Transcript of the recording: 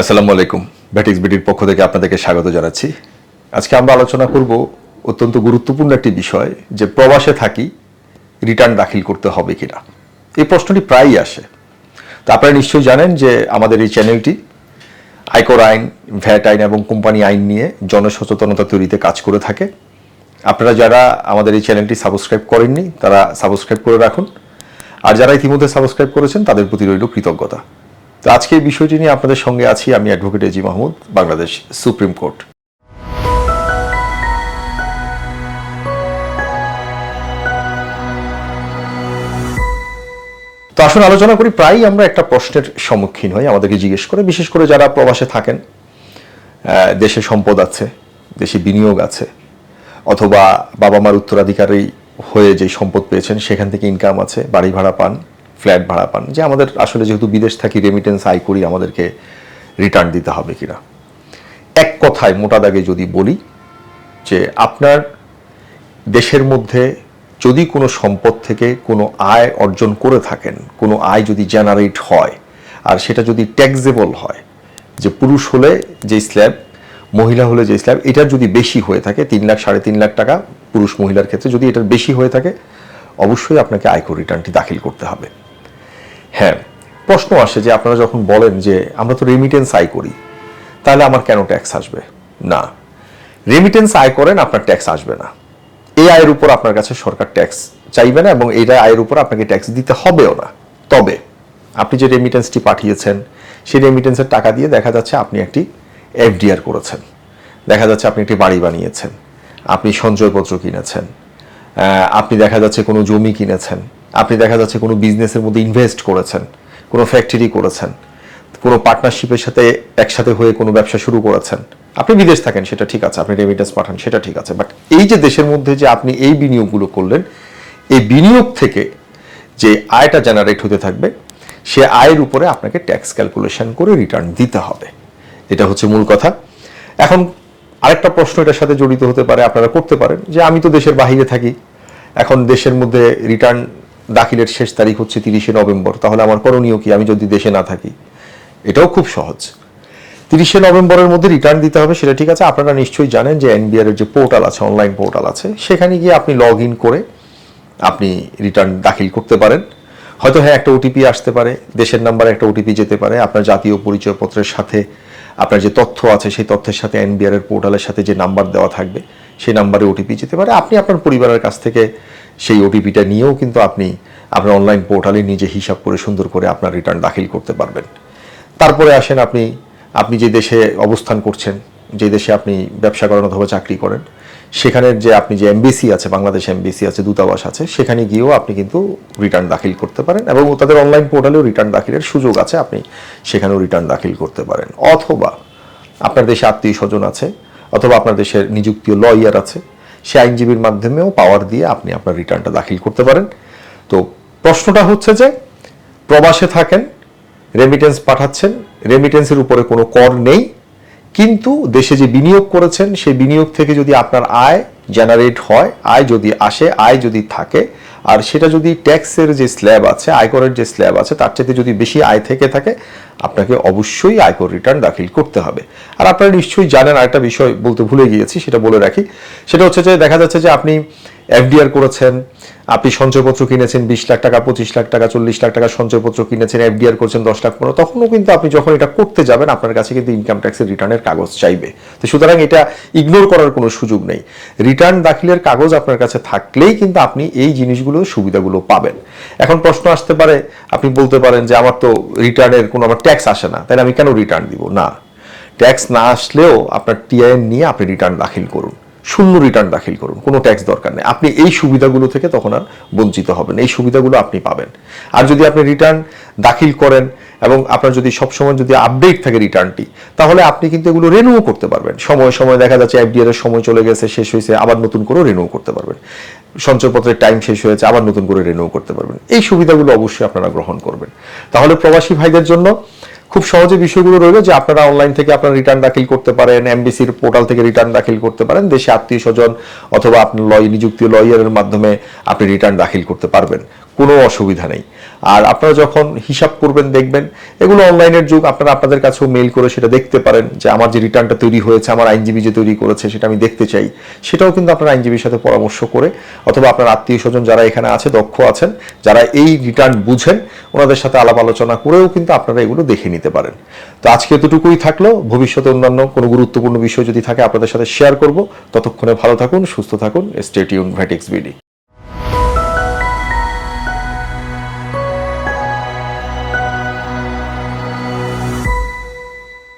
আসসালামু আলাইকুম। ব্যাটিক্স বিডির পক্ষ থেকে আপনাদেরকে স্বাগত জানাচ্ছি। আজকে আমরা আলোচনা করব অত্যন্ত গুরুত্বপূর্ণ একটি বিষয়, যে প্রবাসে থাকি রিটার্ন দাখিল করতে হবে কিনা। এই প্রশ্নটি প্রায়ই আসে। তো আপনারা নিশ্চয়ই জানেন যে আমাদের এই চ্যানেলটি আয়কর আইন, ভ্যাট আইন এবং কোম্পানি আইন নিয়ে জনসচেতনতা তৈরিতে কাজ করে থাকে। আপনারা যারা আমাদের এই চ্যানেলটি সাবস্ক্রাইব করেননি, তারা সাবস্ক্রাইব করে রাখুন। আর যারা ইতিমধ্যে সাবস্ক্রাইব করেছেন, তাদের প্রতি রইল কৃতজ্ঞতা। তো আজকে এই বিষয়টি নিয়ে আপনাদের সঙ্গে আছি আমি advocate A G Mahmud, Bangladesh supreme court. তো আসুন আলোচনা করি, প্রায়ই আমরা একটা প্রশ্নের সম্মুখীন হই, আমাদেরকে জিজ্ঞেস করে, বিশেষ করে যারা প্রবাসে থাকেন দেশে সম্পদ আছে, দেশে বিনিয়োগ আছে, অথবা বাবা মার উত্তরাধিকারী হয়ে যে সম্পদ পেয়েছেন, সেখান থেকে ইনকাম আছে, বাড়ি ভাড়া পান ফ্ল্যাট ভাড়া পান, যে আমাদের আসলে যেহেতু বিদেশ থাকি রেমিটেন্স আয় করি, আমাদেরকে রিটার্ন দিতে হবে কিনা। এক কথায় মোটা দাগে যদি বলি যে আপনার দেশের মধ্যে যদি কোনো সম্পদ থেকে কোনো আয় অর্জন করে থাকেন, কোনো আয় যদি জেনারেট হয়, আর সেটা যদি ট্যাক্সেবল হয়, যে পুরুষ হলে যে স্ল্যাব মহিলা হলে যে স্ল্যাব এটার যদি বেশি হয়ে থাকে, তিন লাখ, সাড়ে তিন লাখ টাকা পুরুষ মহিলার ক্ষেত্রে যদি এটার বেশি হয়ে থাকে, অবশ্যই আপনাকে আয়কর রিটার্নটি দাখিল করতে হবে। হ্যাঁ প্রশ্ন আসে যে আপনারা যখন বলেন যে আমরা তো রেমিটেন্স আয় করি, তাহলে আমার কেন ট্যাক্স আসবে? না রেমিটেন্স আয় করেন, আপনার ট্যাক্স আসবে না। এই আয়ের উপর আপনার কাছে সরকার ট্যাক্স চাইবে না এবং এইটা আয়ের উপর আপনাকে ট্যাক্স দিতে হবেও না। তবে আপনি যে রেমিটেন্সটি পাঠিয়েছেন, সেই রেমিটেন্সের টাকা দিয়ে দেখা যাচ্ছে আপনি একটি এফডিআর করেছেন। দেখা যাচ্ছে আপনি একটি বাড়ি বানিয়েছেন, আপনি সঞ্চয়পত্র কিনেছেন আপনি দেখা যাচ্ছে কোনো জমি কিনেছেন। আপনি দেখা যাচ্ছে কোনো বিজনেসের মধ্যে ইনভেস্ট করেছেন, কোনো ফ্যাক্টরি করেছেন, কোনো পার্টনারশিপের সাথে একসাথে হয়ে কোনো ব্যবসা শুরু করেছেন। আপনি বিদেশ থাকেন, সেটা ঠিক আছে, আপনি রেমিটেন্স পাঠান, সেটা ঠিক আছে। বাট এই যে দেশের মধ্যে যে আপনি এই বিনিয়োগগুলো করলেন, এই বিনিয়োগ থেকে যে আয়টা জেনারেট হতে থাকবে, সে আয়ের উপরে আপনাকে ট্যাক্স ক্যালকুলেশন করে রিটার্ন দিতে হবে। এটা হচ্ছে মূল কথা। এখন আরেকটা প্রশ্ন এটার সাথে জড়িত হতে পারে, আপনারা করতে পারেন, যে আমি তো দেশের বাহিরে থাকি, এখন দেশের মধ্যে রিটার্ন দাখিলের শেষ তারিখ হচ্ছে তিরিশে নভেম্বর। তাহলে আমার করণীয় কি? আমি যদি দেশে না থাকি। এটাও খুব সহজ। তিরিশে নভেম্বরের মধ্যে রিটার্ন দিতে হবে, সেটা ঠিক আছে। আপনারা নিশ্চয়ই জানেন যে এনবিআর এর যে পোর্টাল আছে অনলাইন পোর্টাল আছে, সেখানে গিয়ে আপনি লগ ইন করে আপনি রিটার্ন দাখিল করতে পারেন। হয়তো হ্যাঁ একটা ওটিপি আসতে পারে, দেশের নাম্বারে একটা ওটিপি যেতে পারে, আপনার জাতীয় পরিচয়পত্রের সাথে, আপনার যে তথ্য আছে, সেই তথ্যের সাথে এনবিআর এর পোর্টালের সাথে যে নাম্বার দেওয়া থাকবে, সেই নাম্বারে ওটিপি যেতে পারে। আপনি আপনার পরিবারের কাছ থেকে সেই ওটিপিটা নিয়েও কিন্তু আপনি আপনার অনলাইন পোর্টালে নিজে হিসাব করে সুন্দর করে আপনার রিটার্ন দাখিল করতে পারবেন। তারপরে আসেন আপনি আপনি যে দেশে অবস্থান করছেন, যে দেশে আপনি ব্যবসা করেন অথবা চাকরি করেন সেখানের যে আপনি যে এমবিসি আছে, বাংলাদেশ এমবিসি আছে, দূতাবাস আছে, সেখানে গিয়েও আপনি কিন্তু রিটার্ন দাখিল করতে পারেন এবং তাদের অনলাইন পোর্টালেও রিটার্ন দাখিলের সুযোগ আছে, আপনি সেখানেও রিটার্ন দাখিল করতে পারেন। অথবা আপনার দেশে আত্মীয় স্বজন আছে, অথবা আপনার দেশের নিযুক্তীয় লয়ার আছে সে আইনজীবীর মাধ্যমেও পাওয়ার দিয়ে আপনি আপনার রিটার্নটা দাখিল করতে পারেন। তো প্রশ্নটা হচ্ছে যে, প্রবাসে থাকেন রেমিটেন্স পাঠাচ্ছেন রেমিটেন্সের উপরে কোনো কর নেই, কিন্তু দেশে যে বিনিয়োগ করেছেন, সেই বিনিয়োগ থেকে যদি আপনার আয় জেনারেট হয়, আয় যদি আসে, আয় যদি থাকে আর সেটা যদি ট্যাক্সের যে স্ল্যাব আছে, আয়করের যে স্ল্যাব আছে, তার চাইতে যদি বেশি আয় থেকে থাকে, আপনাকে অবশ্যই আয়কর রিটার্ন দাখিল করতে হবে। আর আপনারা নিশ্চয়ই জানেন আরেকটা বিষয় বলতে ভুলে গিয়েছি, সেটা বলে রাখি। সেটা হচ্ছে যে, দেখা যাচ্ছে যে আপনি এফডিআর করেছেন, আপনি সঞ্চয়পত্র কিনেছেন, বিশ লাখ টাকা, পঁচিশ লাখ টাকা, চল্লিশ লাখ টাকা সঞ্চয়পত্র কিনেছেন এফডিআর করছেন, দশ লাখ পনেরো, তখনও কিন্তু আপনি যখন এটা করতে যাবেন, আপনার কাছে কিন্তু ইনকাম ট্যাক্সের রিটার্নের কাগজ চাইবে। তো সুতরাং এটা ইগনোর করার কোনো সুযোগ নেই। রিটার্ন দাখিলের কাগজ আপনার কাছে থাকলেই কিন্তু আপনি এই জিনিসগুলো, সুবিধাগুলো পাবেন। এখন প্রশ্ন আসতে পারে, আপনি বলতে পারেন যে আমার তো রিটার্নের কোনো, আমার ট্যাক্স আসে না, তাহলে আমি কেন রিটার্ন দিব? না। ট্যাক্স না আসলেও আপনার টিআইএন নিয়ে আপনি রিটার্ন দাখিল করুন। শূন্য রিটার্ন দাখিল করুন, কোনো ট্যাক্স দরকার নেই। আপনি এই সুবিধাগুলো থেকে তখন আর বঞ্চিত হবেন এই সুবিধাগুলো আপনি পাবেন। আর যদি আপনি রিটার্ন দাখিল করেন এবং আপনার যদি সবসময় যদি আপডেট থাকে রিটার্নটি তাহলে আপনি কিন্তু এগুলো রেনিউ করতে পারবেন। সময় সময় দেখা যাচ্ছে এফডিআর এর সময় চলে গেছে, শেষ হয়েছে, আবার নতুন করে রিনিউ করতে পারবেন। সঞ্চয়পত্রের টাইম শেষ হয়েছে, আবার নতুন করে রিনিউ করতে পারবেন। এই সুবিধাগুলো অবশ্যই আপনারা গ্রহণ করবেন। তাহলে প্রবাসী ভাইদের জন্য খুব সহজে বিষয়গুলো রইল যে আপনারা অনলাইন থেকে আপনার রিটার্ন দাখিল করতে পারেন এমবিসির পোর্টাল থেকে রিটার্ন দাখিল করতে পারেন, দেশে আত্মীয় স্বজন অথবা আপনার লয় নিযুক্তি লয়ারের মাধ্যমে আপনি রিটার্ন দাখিল করতে পারবেন। কোনো অসুবিধা নেই। আর আপনারা যখন হিসাব করবেন, দেখবেন, এগুলো অনলাইনের যুগ, আপনারা আপনাদের কাছেও মেইল করে সেটা দেখতে পারেন যে আমার যে রিটার্নটা তৈরি হয়েছে, আমার আইনজীবী যে তৈরি করেছে, সেটা আমি দেখতে চাই। সেটাও কিন্তু আপনার আইনজীবীর সাথে পরামর্শ করে অথবা আপনার আত্মীয় স্বজন যারা এখানে আছে, দক্ষ আছেন, যারা এই রিটার্ন বুঝেন, ওনাদের সাথে আলাপ আলোচনা করেও কিন্তু আপনারা এগুলো দেখে নিতে পারেন। তো আজকে এতটুকুই থাকল। ভবিষ্যতে অন্যান্য কোনো গুরুত্বপূর্ণ বিষয় যদি থাকে, আপনাদের সাথে শেয়ার করব। ততক্ষণে ভালো থাকুন, সুস্থ থাকুন। Stay tuned ভ্যাটিক্স BD